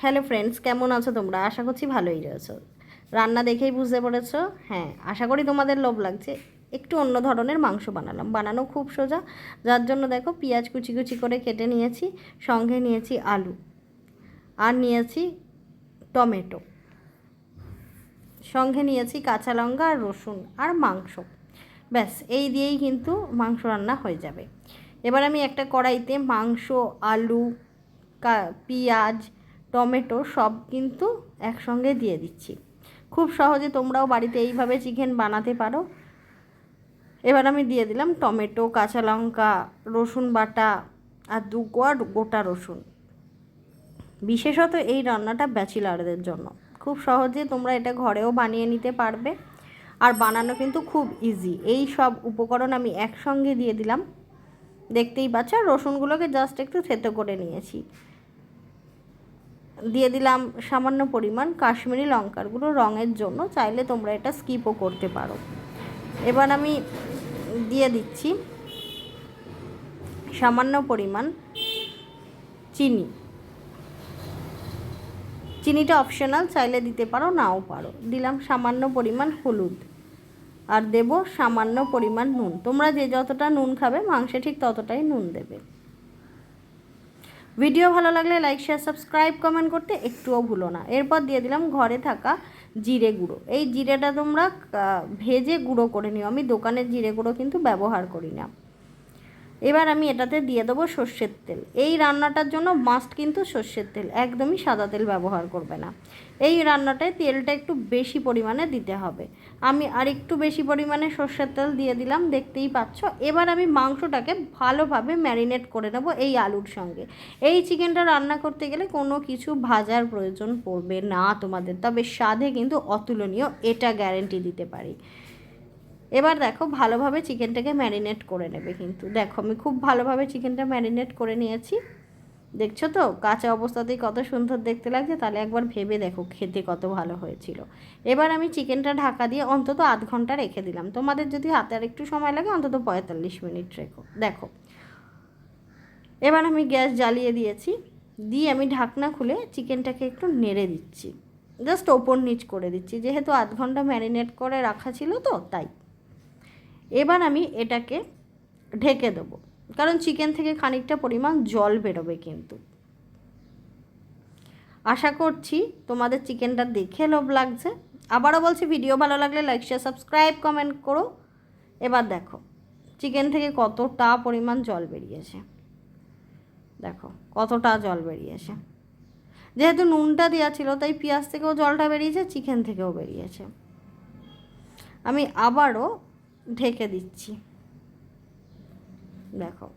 Hello friends কেমন আছো তোমরা? আশা করছি ভালোই রয়েছো। রান্না দেখেই বুঝতে পেরেছ? হ্যাঁ আশা করি তোমাদের লোভ লাগছে। একটু অন্য ধরনের মাংস বানালাম। বানানো খুব সোজা। যার জন্য দেখো পেঁয়াজ কুচি কুচি করে কেটে নিয়েছি, সঙ্গে নিয়েছি আলু। আর নিয়েছি টমেটো। সঙ্গে নিয়েছি কাঁচা লঙ্কা আর রসুন আর মাংস। ব্যাস, এই দিয়েই কিন্তু মাংস রান্না হয়ে যাবে। এবার আমি একটা কড়াইতে মাংস, আলু পেঁয়াজ টমেটো সব কিন্তু একসঙ্গে দিয়ে দিচ্ছি। খুব সহজে তোমরাও বাড়িতে এইভাবে চিকেন বানাতে পারো। এবার আমি দিয়ে দিলাম টমেটো, কাঁচা লঙ্কা, রসুন বাটা আর দু কোয়া গোটা রসুন। বিশেষত এই রান্নাটা ব্যাচিলারদের জন্য। খুব সহজে তোমরা এটা ঘরেও বানিয়ে নিতে পারবে আর বানানো কিন্তু খুব ইজি এই সব উপকরণ আমি একসঙ্গে দিয়ে দিলাম। দেখতেই পাচ্ছ রসুনগুলোকে জাস্ট একটু থেতো করে নিয়েছি। দিয়ে দিলাম সামান্য পরিমাণ কাশ্মীরি লঙ্কার গুঁড়ো রঙের জন্য, চাইলে তোমরা এটা স্কিপও করতে পারো। এবার আমি দিয়ে দিচ্ছি সামান্য পরিমাণ চিনি। চিনিটা অপশনাল চাইলে দিতে পারো, নাও পারো। দিলাম সামান্য পরিমাণ হলুদ। আর দেব সামান্য পরিমাণ নুন। তোমরা যে যতটা নুন খাবে, মাংসে ঠিক ততটাই নুন দেবে। ভিডিও ভালো লাগলে লাইক শেয়ার সাবস্ক্রাইব কমেন্ট করতে একটুও ভুলো না। এরপর দিয়ে দিলাম ঘরে থাকা জিরে গুঁড়ো। এই জিরেটা তোমরা ভেজে গুঁড়ো করে নিও। আমি দোকানের জিরে গুঁড়ো কিন্তু ব্যবহার করি না। এবার আমি এটাতে দিয়ে দেবো সর্ষের তেল। এই রান্নাটার জন্য মাস্ট কিন্তু সর্ষের তেল, একদমই সাদা তেল ব্যবহার করবে না। এই রান্নাটায় তেলটা একটু বেশি পরিমাণে দিতে হবে। আমি আর একটু বেশি পরিমাণে সর্ষের তেল দিয়ে দিলাম, দেখতেই পাচ্ছ। এবার আমি মাংসটাকে ভালোভাবে ম্যারিনেট করে নেব এই আলুর সঙ্গে। এই চিকেনটা রান্না করতে গেলে কোনো কিছু ভাজার প্রয়োজন পড়বে না তোমাদের, তবে স্বাদে কিন্তু অতুলনীয়, এটা গ্যারেন্টি দিতে পারি। এবার দেখো ভালোভাবে চিকেনটাকে ম্যারিনেট করে নেবে কিন্তু। দেখো, আমি খুব ভালোভাবে চিকেনটা ম্যারিনেট করে নিয়েছি। দেখছ তো? কাঁচা অবস্থাতেই কত সুন্দর দেখতে লাগছে। তাহলে একবার ভেবে দেখো খেতে কত ভালো হয়েছিল। এবার আমি চিকেনটা ঢাকা দিয়ে অন্তত আধ ঘণ্টা রেখে দিলাম। তোমাদের যদি হাতে আর একটু সময় লাগে, অন্তত পঁয়তাল্লিশ মিনিট রেখো। দেখো। এবার আমি গ্যাস জ্বালিয়ে দিয়েছি। দিয়ে আমি ঢাকনা খুলে চিকেনটাকে একটু নেড়ে দিচ্ছি। জাস্ট ওপর নিচ করে দিচ্ছি। যেহেতু আধ ঘণ্টা ম্যারিনেট করে রাখা ছিল তো, তাই। এবার আমি এটাকে ঢেকে দেবো। কারণ চিকেন থেকে খানিকটা পরিমাণ জল বেরোবে কিন্তু। আশা করছি তোমাদের চিকেনটা দেখে লোভ লাগছে। আবারও বলছি, ভিডিও ভালো লাগলে লাইক শেয়ার সাবস্ক্রাইব কমেন্ট করো। এবার দেখো, চিকেন থেকে কতটা পরিমাণ জল বেরিয়েছে। দেখো, কতটা জল বেরিয়েছে। যেহেতু নুনটা দেওয়া ছিল, তাই পেঁয়াজ থেকেও জলটা বেরিয়েছে, চিকেন থেকেও বেরিয়েছে। আমি আবারও ঢেকে দিচ্ছি। দেখো।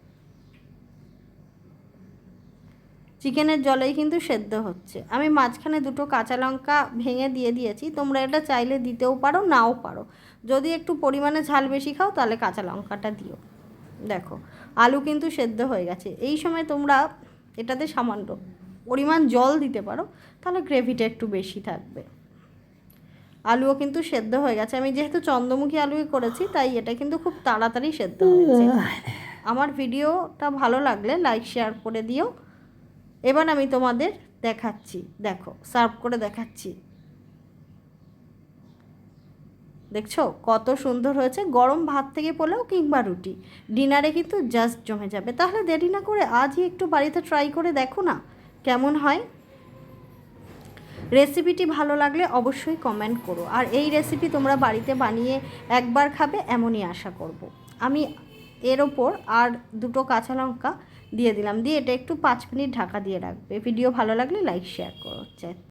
চিকেনের জলেই কিন্তু সেদ্ধ হচ্ছে। আমি মাঝখানে দুটো কাঁচা লঙ্কা ভেঙে দিয়ে দিয়েছি। তোমরা এটা চাইলে দিতেও পারো, নাও পারো। যদি একটু পরিমাণে ঝাল বেশি খাও, তাহলে কাঁচা লঙ্কাটা দিও। দেখো, আলু কিন্তু সেদ্ধ হয়ে গেছে। এই সময় তোমরা এটাতে সামান্য পরিমাণ জল দিতে পারো, তাহলে গ্রেভিটা একটু বেশি থাকবে। আলুও কিন্তু সেদ্ধ হয়ে গেছে। আমি যেহেতু চন্দ্রমুখী আলুই করেছি, তাই এটা কিন্তু খুব তাড়াতাড়ি সেদ্ধ হয়েছে আমার ভিডিওটা ভালো লাগলে লাইক, শেয়ার করে দিও। এবার আমি তোমাদের দেখাচ্ছি। দেখো, সার্ভ করে দেখাচ্ছি। দেখছ? কত সুন্দর হয়েছে। গরম ভাত থেকে পোলাও কিংবা রুটি। ডিনারে কিন্তু জাস্ট জমে যাবে। তাহলে দেরি না করে আজই একটু বাড়িতে ট্রাই করে দেখো না, কেমন হয়? রেসিপিটি ভালো লাগলে অবশ্যই কমেন্ট করো। আর এই রেসিপি তোমরা বাড়িতে বানিয়ে একবার খাবে এমনই আশা করব। আমি এর ওপর আর দুটো কাঁচা লঙ্কা দিয়ে দিলাম। দিয়ে এটা একটু পাঁচ মিনিট ঢাকা দিয়ে রাখবে। ভিডিও ভালো লাগলে লাইক শেয়ার করো।